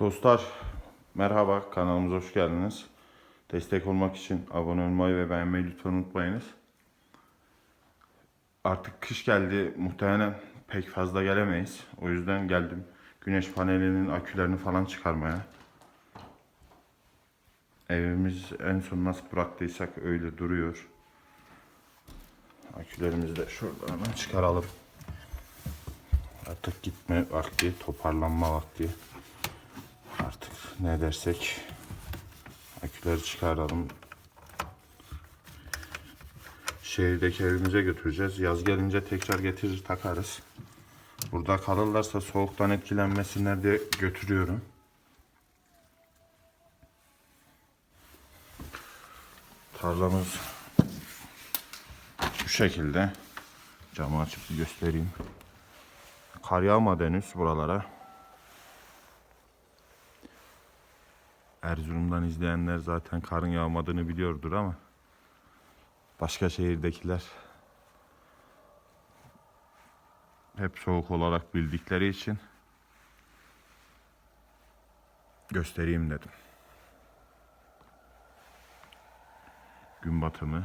Dostlar merhaba kanalımıza hoş geldiniz. Destek olmak için abone olmayı ve beğenmeyi lütfen unutmayınız. Artık kış geldi muhtemelen pek fazla gelemeyiz. O yüzden geldim güneş panelinin akülerini falan çıkarmaya. Evimiz en son nasıl bıraktıysak öyle duruyor. Akülerimizi de şuradan hemen çıkaralım. Artık gitme vakti, toparlanma vakti. Ne dersek aküleri çıkaralım. Şehirdeki evimize götüreceğiz. Yaz gelince tekrar getirir takarız. Burada kalırlarsa soğuktan etkilenmesinler diye götürüyorum. Tarlamız bu şekilde. Camı açıp göstereyim. Kar yağmadı henüz buralara. Erzurum'dan izleyenler zaten karın yağmadığını biliyordur ama başka şehirdekiler hep soğuk olarak bildikleri için göstereyim dedim. Gün batımı.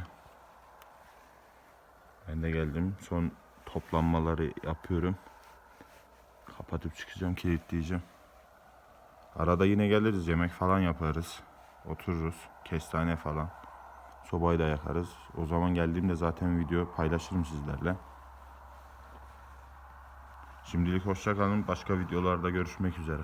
Ben de geldim. Son toplanmaları yapıyorum. Kapatıp çıkacağım, kilitleyeceğim. Arada yine geliriz, yemek falan yaparız. Otururuz, kestane falan. Sobayı da yakarız. O zaman geldiğimde zaten video paylaşırım sizlerle. Şimdilik hoşça kalın. Başka videolarda görüşmek üzere.